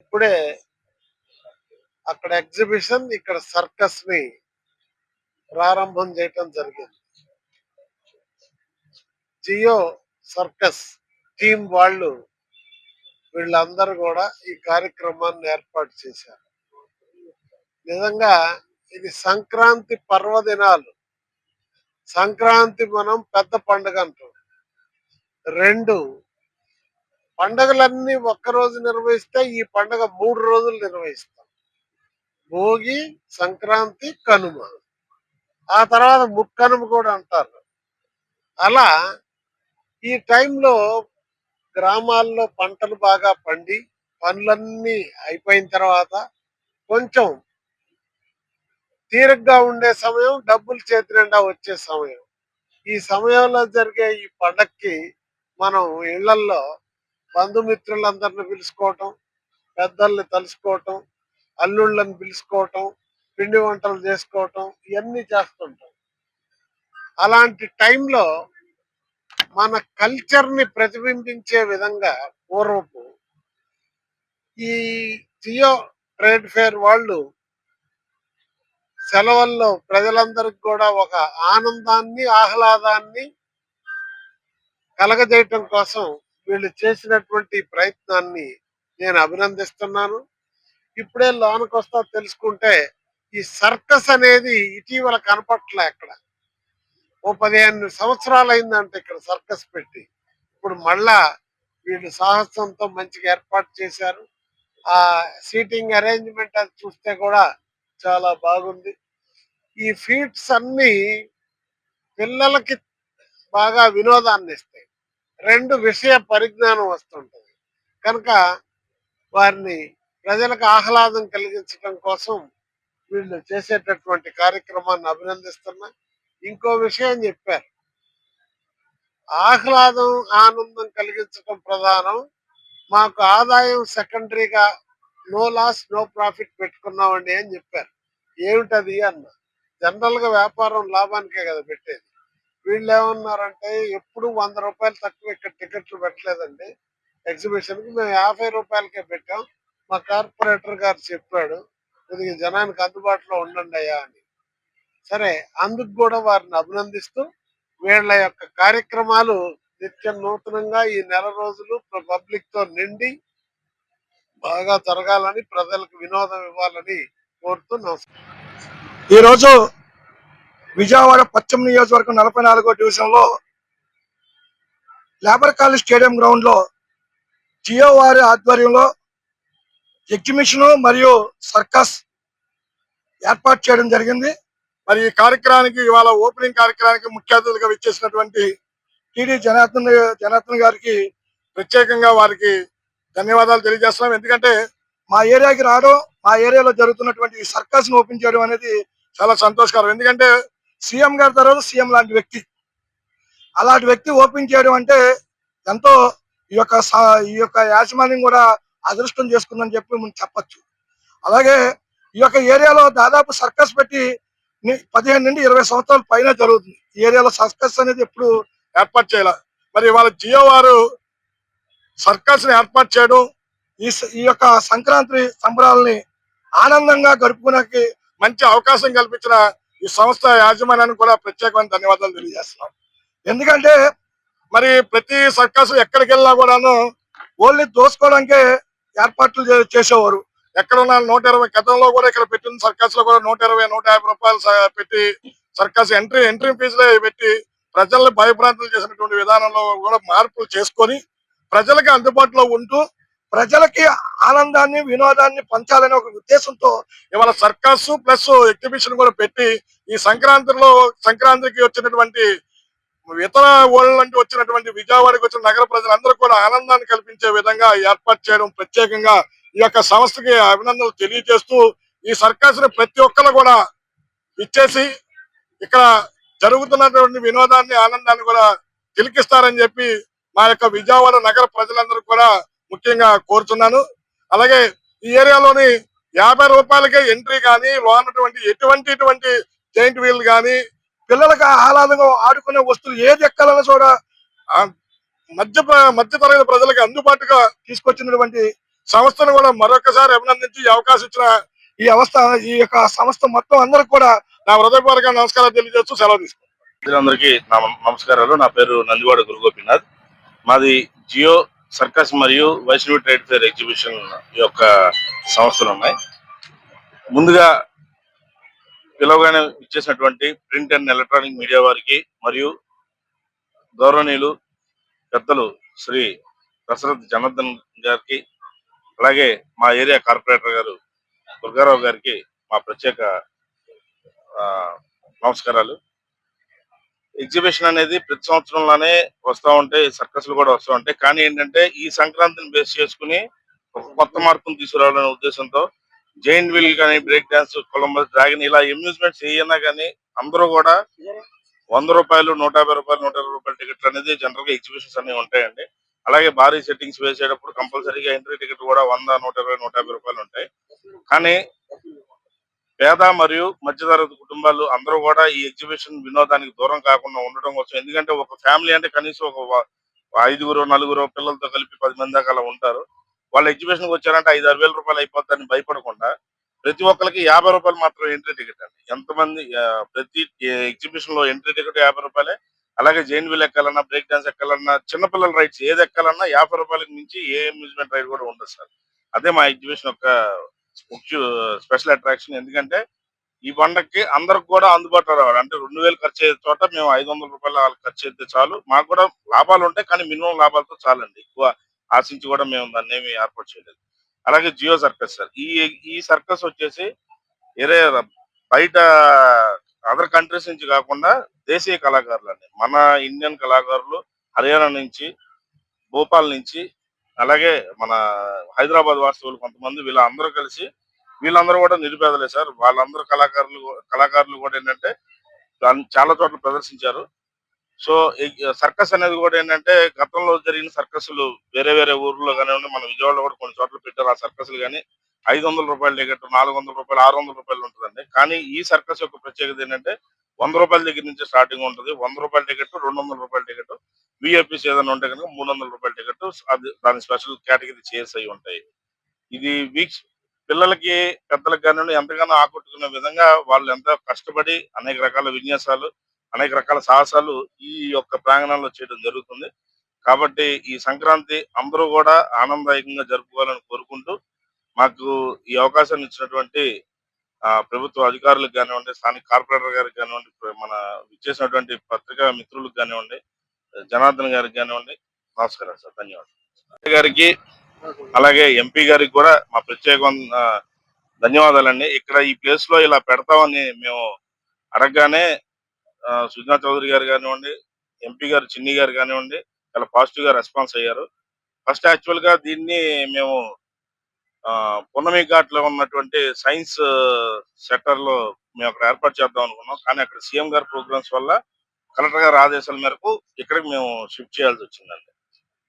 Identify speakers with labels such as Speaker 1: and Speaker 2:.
Speaker 1: ఇప్పుడే అక్కడ ఎగ్జిబిషన్ ఇక్కడ సర్కస్ని ప్రారంభం చేయటం జరిగింది. జియో సర్కస్ టీం వాళ్ళు వీళ్ళందరూ కూడా ఈ కార్యక్రమాన్ని ఏర్పాటు చేశారు. నిజంగా ఇది సంక్రాంతి పర్వదినాలు. సంక్రాంతి మనం పెద్ద పండుగ అంటాం. రెండు పండగలన్నీ ఒక్కరోజు నిర్వహిస్తే ఈ పండగ మూడు రోజులు నిర్వహిస్తాం. భోగి సంక్రాంతి కనుమ. ఆ తర్వాత ముక్కనుమ కూడా అంటారు. అలా ఈ టైంలో గ్రామాల్లో పంటలు బాగా పండి పనులన్నీ అయిపోయిన తర్వాత కొంచెం తీరగ్గా ఉండే సమయం డబ్బులు చేతి నిండా వచ్చే సమయం. ఈ సమయంలో జరిగే ఈ పండక్కి మనం ఇళ్ళల్లో బంధుమిత్రులందరిని పిలుచుకోవటం పెద్దల్ని తలుసుకోవటం అల్లుళ్ళని పిలుచుకోవటం పిండి వంటలు చేసుకోవటం ఇవన్నీ చేస్తుంటాం. అలాంటి టైంలో మన కల్చర్ని ప్రతిబింబించే విధంగా పూర్వపు ఈ జియో ట్రేడ్ ఫేర్ వాళ్ళు సెలవుల్లో ప్రజలందరికి కూడా ఒక ఆనందాన్ని ఆహ్లాదాన్ని కలగజేయటం కోసం వీళ్ళు చేసినటువంటి ప్రయత్నాన్ని నేను అభినందిస్తున్నాను. ఇప్పుడే లోనకు వస్తా తెలుసుకుంటే ఈ సర్కస్ అనేది ఇటీవల కనపట్లే అక్కడ. ఓ పదిహేను సంవత్సరాలు అయిందంటే ఇక్కడ సర్కస్ పెట్టి. ఇప్పుడు మళ్ళా వీళ్ళు సాహసంతో మంచిగా ఏర్పాటు చేశారు. ఆ సీటింగ్ అరేంజ్మెంట్ అది చూస్తే కూడా చాలా బాగుంది. ఈ ఫీట్స్ అన్ని పిల్లలకి బాగా వినోదాన్ని ఇస్తాయి రెండు విషయ పరిజ్ఞానం వస్తుంటుంది. కనుక వారిని ప్రజలకు ఆహ్లాదం కలిగించడం కోసం వీళ్ళు చేసేటటువంటి కార్యక్రమాన్ని అభినందిస్తున్నా. ఇంకో విషయం చెప్పారు. ఆహ్లాదం ఆనందం కలిగించడం ప్రధానం. మాకు ఆదాయం సెకండరీగా నో లాస్ నో ప్రాఫిట్ పెట్టుకున్నామండి అని చెప్పారు. ఏమిటది అన్న? జనరల్గా వ్యాపారం లాభానికే కదా పెట్టేది. వీళ్ళు ఏమన్నారంటే ఎప్పుడు వంద రూపాయలు తక్కువ ఇక్కడ టికెట్లు పెట్టలేదండి. ఎగ్జిబిషన్కి మేము యాభై రూపాయలకే పెట్టాం. మా కార్పొరేటర్ గారు చెప్పాడు కొద్దిగా జనానికి అందుబాటులో ఉండండి అయ్యా అని. సరే అందుకు కూడా వారిని అభినందిస్తూ వీళ్ళ యొక్క కార్యక్రమాలు నిత్యం నూతనంగా ఈ నెల రోజులు పబ్లిక్తో నిండి బాగా జరగాలని ప్రజలకు వినోదం ఇవ్వాలని కోరుతూ నమస్కారం.
Speaker 2: ఈరోజు విజయవాడ పశ్చిమ నియోజకవర్గం నలభై నాలుగో డివిజన్లో లేబర్ కాలేజ్ స్టేడియం గ్రౌండ్లో జియో వారి ఆధ్వర్యంలో ఎగ్జిబిషన్ మరియు సర్కస్ ఏర్పాటు చేయడం జరిగింది. మరి ఈ కార్యక్రమానికి ఇవాళ ఓపెనింగ్ కార్యక్రమానికి ముఖ్య అతిథులుగా విచ్చేసినటువంటి టీడీ జనార్దన్ జనార్దన్ గారికి ప్రత్యేకంగా వారికి ధన్యవాదాలు తెలియజేస్తున్నాం. ఎందుకంటే మా ఏరియాకి రావడం మా ఏరియాలో జరుగుతున్నటువంటి ఈ సర్కస్ను ఓపెన్ చేయడం అనేది చాలా సంతోషకరం. ఎందుకంటే సీఎం గారి తర్వాత సీఎం లాంటి వ్యక్తి. అలాంటి వ్యక్తి ఓపెన్ చేయడం అంటే ఎంతో ఈ యొక్క ఈ యొక్క యాజమాన్యం కూడా అదృష్టం చేసుకుందని చెప్పి మనం చెప్పొచ్చు. అలాగే ఈ యొక్క ఏరియాలో దాదాపు సర్కస్ పెట్టి పదిహేను నుండి ఇరవై సంవత్సరాల పైన జరుగుతుంది. ఈ ఏరియాలో సర్కస్ అనేది ఎప్పుడు ఏర్పాటు చేయాల. మరి వాళ్ళ జియో వారు సర్కస్ని ఏర్పాటు చేయడం ఈ ఈ యొక్క సంక్రాంతి సంబరాలని ఆనందంగా గడుపుకునే మంచి అవకాశం కల్పించిన ఈ సంస్థ యాజమాన్యానికి కూడా ప్రత్యేకమైన ధన్యవాదాలు తెలియజేస్తున్నాం. ఎందుకంటే మరి ప్రతి సర్కస్ ఎక్కడికి వెళ్ళినా కూడాను ఓన్లీ దోసుకోవడానికే ఏర్పాట్లు చేసేవారు. ఎక్కడ ఉన్న నూట ఇరవై గతంలో కూడా ఇక్కడ పెట్టిన సర్కస్లో కూడా నూట ఇరవై నూట యాభై రూపాయలు పెట్టి సర్కస్ ఎంట్రీ ఎంట్రీ ఫీజులే పెట్టి ప్రజల్ని భయభ్రాంతులు చేసినటువంటి విధానంలో కూడా మార్పులు చేసుకొని ప్రజలకు అందుబాటులో ఉంటూ ప్రజలకి ఆనందాన్ని వినోదాన్ని పంచాలనే ఒక ఉద్దేశంతో ఇవాళ సర్కస్ ప్లస్ ఎగ్జిబిషన్ కూడా పెట్టి ఈ సంక్రాంతిలో సంక్రాంతికి వచ్చినటువంటి ఇతర ఊళ్ళ నుండి వచ్చినటువంటి విజయవాడకి వచ్చిన నగర ప్రజలందరూ కూడా ఆనందాన్ని కల్పించే విధంగా ఏర్పాటు చేయడం ప్రత్యేకంగా ఈ యొక్క సంస్థకి అభినందనలు తెలియజేస్తూ ఈ సర్కస్ని ప్రతి ఒక్కరు కూడా ఇచ్చేసి ఇక్కడ జరుగుతున్నటువంటి వినోదాన్ని ఆనందాన్ని కూడా తిలికిస్తారని చెప్పి మా యొక్క విజయవాడ నగర ప్రజలందరూ కూడా ముఖ్యంగా కోరుతున్నాను. అలాగే ఈ ఏరియాలోని యాభై రూపాయలకే ఎంట్రీ కానీ లోనటువంటి ఎటువంటి ఇటువంటి జైంట్ వీల్ కానీ పిల్లలకు ఆహ్లాదంగా ఆడుకునే వస్తువులు ఏది ఎక్కాలన్నా కూడా మధ్య మధ్యతరగతి మధ్య ప్రజలకు అందుబాటుగా తీసుకొచ్చినటువంటి సంస్థను కూడా మరొకసారి అభినందించి అవకాశం ఇచ్చిన ఈ అవస్థ ఈ యొక్క సంస్థ మొత్తం అందరికి కూడా నా హృదయపూర్వక నమస్కారాలు తెలియజేస్తూ సెలవు తీసుకుంటాను
Speaker 3: అందరికీ నా నమస్కారాలు. నా పేరు నందివాడ గురుగోపినాథ్. మాది జియో సర్కస్ మరియు వైష్ణవి ట్రేడ్ ఫేర్ ఎగ్జిబిషన్ యొక్క సంస్థలు ఉన్నాయి. ముందుగా పిలవగానే ఇచ్చేసినటువంటి ప్రింట్ అండ్ ఎలక్ట్రానిక్ మీడియా వారికి మరియు గౌరవనీయులు పెద్దలు శ్రీ దశరథ్ జనార్దన్ గారికి అలాగే మా ఏరియా కార్పొరేటర్ గారు దుర్గారావు గారికి మా ప్రత్యేక ఆ, నమస్కారాలు. ఎగ్జిబిషన్ అనేది ప్రతి సంవత్సరంలోనే వస్తూ ఉంటాయి సర్కస్లు కూడా వస్తూ ఉంటాయి. కానీ ఏంటంటే ఈ సంక్రాంతిని బేస్ చేసుకుని ఒక కొత్త మార్పును తీసుకురావాలనే ఉద్దేశంతో జైంట్ వీల్ కానీ బ్రేక్ డాన్స్ కొలంబస్ డ్రాగన్ ఇలా అమ్యూజ్మెంట్స్ ఏయన్నా కానీ అందరూ కూడా వంద రూపాయలు నూట యాభై రూపాయలు నూట ఇరవై రూపాయల టికెట్లు అనేది జనరల్గా ఎగ్జిబిషన్స్ అన్ని ఉంటాయండి. అలాగే భారీ సెట్టింగ్స్ వేసేటప్పుడు కంపల్సరీగా ఎంట్రీ టికెట్ కూడా వంద నూట ఇరవై నూట యాభై రూపాయలు ఉంటాయి. కానీ పేద మరియు మధ్యతరగతి కుటుంబాలు అందరూ కూడా ఈ ఎగ్జిబిషన్ వినోదానికి దూరం కాకుండా ఉండడం కోసం. ఎందుకంటే ఒక ఫ్యామిలీ అంటే కనీసం ఒక ఐదుగురు నలుగురు పిల్లలతో కలిపి పది మంది దాకా అలా ఉంటారు. వాళ్ళు ఎగ్జిబిషన్ వచ్చారంటే ఐదు ఆరు వేల రూపాయలు అయిపోద్దని భయపడకుండా ప్రతి ఒక్కరికి యాభై రూపాయలు మాత్రం ఎంట్రీ టికెట్ అండి. ఎంతమంది ప్రతి ఎగ్జిబిషన్లో ఎంట్రీ టికెట్ యాభై రూపాయలే. అలాగే జైన్ వీల్ ఎక్కాలన్నా బ్రేక్ డాన్స్ ఎక్కాలన్నా చిన్నపిల్లల రైడ్స్ ఏది ఎక్కాలన్నా యాభై రూపాయలకి మించి ఏ అమ్యూజ్మెంట్ రైడ్ కూడా ఉండదు సార్. అదే మా ఎగ్జిబిషన్ యొక్క స్పెషల్ అట్రాక్షన్ ఎందుకంటే ఈ పండగకి అందరికి కూడా అందుబాటులో రావాలి. అంటే రెండు వేలు ఖర్చు అయ్యే చోట మేము ఐదు వందల రూపాయలు వాళ్ళకి ఖర్చు అయితే చాలు. మాకు కూడా లాభాలు ఉంటాయి కానీ మినిమం లాభాలతో చాలండి. ఎక్కువ ఆశించి కూడా మేము దాన్ని ఏమి ఏర్పాటు చేయలేదు. అలాగే జియో సర్కస్ సార్. ఈ ఈ సర్కస్ వచ్చేసి వేరే బయట అదర్ కంట్రీస్ నుంచి కాకుండా దేశీయ కళాకారులు అండి మన ఇండియన్ కళాకారులు హర్యానా నుంచి భోపాల్ నుంచి అలాగే మన హైదరాబాద్ వాస్తవులు కొంతమంది వీళ్ళందరూ కలిసి వీళ్ళందరూ కూడా నిరుపేదలే సార్. వాళ్ళందరూ కళాకారులు కళాకారులు కూడా ఏంటంటే దాన్ని చాలా చోట్ల ప్రదర్శించారు. సో సర్కస్ అనేది కూడా ఏంటంటే గతంలో జరిగిన సర్కస్లు వేరే వేరే ఊర్లో కానివ్వండి మన విజయవాడలో కూడా కొన్ని చోట్ల పెట్టారు ఆ సర్కస్లు కానీ ఐదు వందల రూపాయల టికెట్ నాలుగు వందల రూపాయలు ఆరు వందల రూపాయలు ఉంటుందండి. కానీ ఈ సర్కస్ యొక్క ప్రత్యేకత ఏంటంటే వంద రూపాయల దగ్గర నుంచి స్టార్టింగ్ ఉంటుంది. వంద రూపాయల టికెట్ రెండు వందల రూపాయల టికెట్. విఐపీస్ ఏదైనా ఉంటే కనుక మూడు వందల రూపాయల టికెట్ అది దాని స్పెషల్ కేటగిరీ చైర్స్ అయి ఉంటాయి. ఇది వీక్స్ పిల్లలకి పెద్దలకు కానివ్వండి ఎంతగానో ఆకట్టుకునే విధంగా వాళ్ళు ఎంత కష్టపడి అనేక రకాల విన్యాసాలు అనేక రకాల సాహసాలు ఈ యొక్క ప్రాంగణంలో చేయడం జరుగుతుంది. కాబట్టి ఈ సంక్రాంతి అందరూ కూడా ఆనందదాయకంగా జరుపుకోవాలని కోరుకుంటూ మాకు ఈ అవకాశాన్ని ఇచ్చినటువంటి ప్రభుత్వ అధికారులకు కానివ్వండి స్థానిక కార్పొరేటర్ గారికి కానివ్వండి మన ఇచ్చేసినటువంటి పత్రికా మిత్రులకు కానివ్వండి జనార్దన్ గారికి కానివ్వండి నమస్కారం సార్ ధన్యవాదాలు. గారికి అలాగే ఎంపీ గారికి కూడా మా ప్రత్యేక ధన్యవాదాలండి. ఇక్కడ ఈ ప్లేస్లో ఇలా పెడతామని మేము అడగగానే సుజనా చౌదరి గారు కానివ్వండి ఎంపీ గారు చిన్ని గారు కానివ్వండి చాలా పాజిటివ్గా రెస్పాన్స్ అయ్యారు. ఫస్ట్ యాక్చువల్గా దీన్ని మేము ఆ, పున్నమి ఘాట్లో ఉన్నటువంటి సైన్స్ సెక్టర్లో మేము అక్కడ ఏర్పాటు చేద్దాం అనుకున్నాం. కానీ అక్కడ సీఎం గారి ప్రోగ్రామ్స్ వల్ల కలెక్టర్ గారి ఆదేశాల మేరకు ఇక్కడికి మేము షిఫ్ట్ చేయాల్సి వచ్చిందండి.